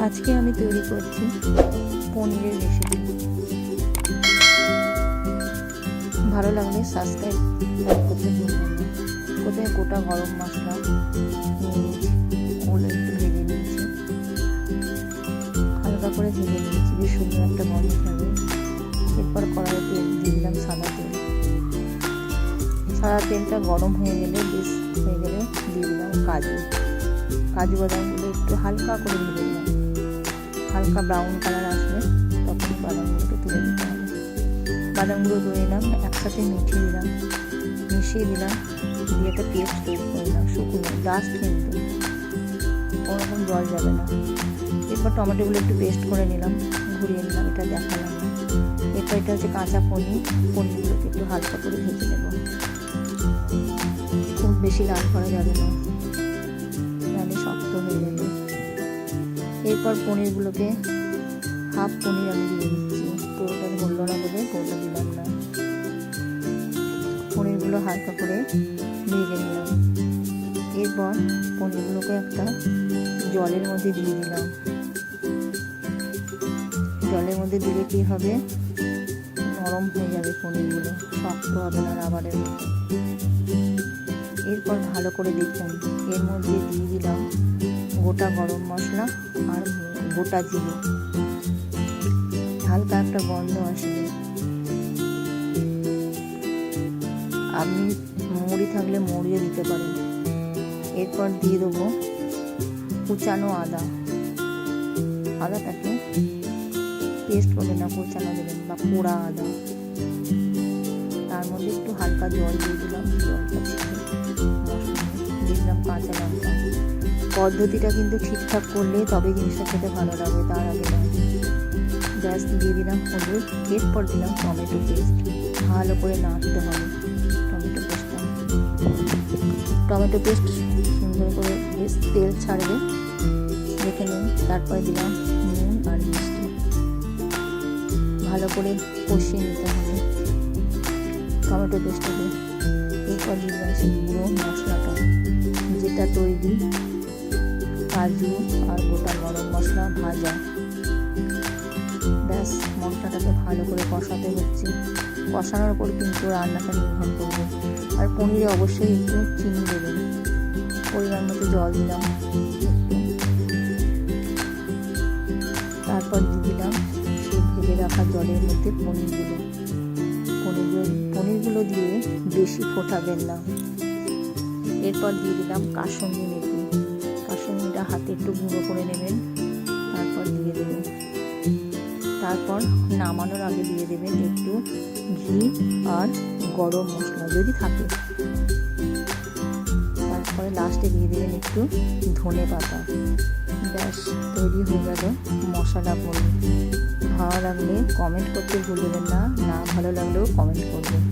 আজকে আমি তৈরি করছি পনিরের রেসিপি ভালো লাগলে সাবস্ক্রাইব করতে ভুলবেন কোথায় গোটা গরম মশলা মরিচ একটু ভেজে নিয়েছি হালকা করে ভেজে নিয়েছি বেশ সুন্দর একটা গন্ধ থাকবে এরপর কড়াইতে দিলাম সাদা তেল। সাদা তেলটা গরম হয়ে গেলে, বেশ হয়ে গেলে দিয়ে দিলাম কাজু। কাজু বাদামগুলো একটু হালকা করে ভেজে দিলাম হালকা ব্রাউন কালার আসবে তখন বাদামগুলোকে তুলে দিতে হবে। বাদামগুলো ধরে নিলাম, একসাথে মিশিয়ে দিলাম। মিশিয়ে দিলাম, দিয়ে একটা পেস্ট তৈরি করে দিলাম শুকনো ডাস্ট কিন্তু। কোনোরকম জল যাবে না। এরপর টমেটোগুলো একটু পেস্ট করে নিলাম, ঘুরিয়ে নিলাম, এটা দেখালাম। এরপর এটা হচ্ছে কাঁচা পনির, পনিরগুলোকে একটু হালকা করে ভেজে নেব। খুব বেশি লাল করা যাবে না। এরপর পনিরগুলোকে হাফ পনির আমি দিয়ে দিচ্ছি। পুরোটা ধরলো না বলে পুরোটা দিলাম না। পনিরগুলো হালকা করে ভেজে নিলাম। এরপর পনিরগুলোকে একটা জলের মধ্যে দিয়ে দিলাম। জলের মধ্যে দিলে কী হবে? নরম হয়ে যাবে পনিরগুলো, শক্ত হবে না রাবারের এরপর ভালো করে দেখুন, এর মধ্যে দিয়ে দিলাম গোটা গরম মশলা আর গোটা জিরে। হালকা একটা গন্ধ আসবে। আপনি মুড়ি থাকলে মুড়িও দিতে পারেন এরপর দিয়ে দেবো কুচানো আদা। আদাটাকে পেস্ট করবেন না, কুচানো দেবেন বা পোড়া আদা। তার মধ্যে একটু হালকা জল দিয়ে দিলাম। জলটা দিয়ে দিলাম কাঁচা লঙ্কা। পদ্ধতিটা কিন্তু ঠিকঠাক করলে তবে জিনিসটা খেতে ভালো লাগবে তার আগে নয় ব্যাস দিয়ে দিলাম হলুদ, এরপর দিলাম টমেটো পেস্ট ভালো করে নাড়তে হবে টমেটো পেস্টটা টমেটো পেস্ট সুন্দর করে বেশ তেল ছাড়বে। দেখে নিন, তারপরে দিলাম নুন আর মিষ্টি। ভালো করে কষিয়ে নিতে হবে টমেটো পেস্টটাকে এরপর দিলাম সেই গুঁড়ো মশলাটা, যেটা তৈরি কাজু আর গোটা গরম মশলা ভাজা। ব্যাস, মশলাটাকে ভালো করে কষাতে হচ্ছে। কষানোর উপর কিন্তু রান্নাটা নির্ভর করবে। আর পনিরে অবশ্যই একটু চিনি দেবেন পরিমাণ মতো জল দিলাম। তারপর দিয়ে দিলাম সেই ভেজে রাখা জলের মধ্যে পনিরগুলো। পনিরগুলো পনিরগুলো দিয়ে বেশি ফোটাবেন না। এরপর দিয়ে দিলাম কাসুন্দি মেথি। কাসুন্দিটা হাতে একটু গুঁড়ো করে নেবেন। তারপর দিয়ে দেবেন তারপর নামানোর আগে দিয়ে দেবেন একটু ঘি আর গরম মশলা যদি থাকে। তারপরে লাস্টে দিয়ে দেবেন একটু ধনে পাতা। ব্যাস, তৈরি হয়ে গেল মশলা পনির ভালো লাগলে কমেন্ট করতে ভুলবেন না না ভালো লাগলেও কমেন্ট করবেন।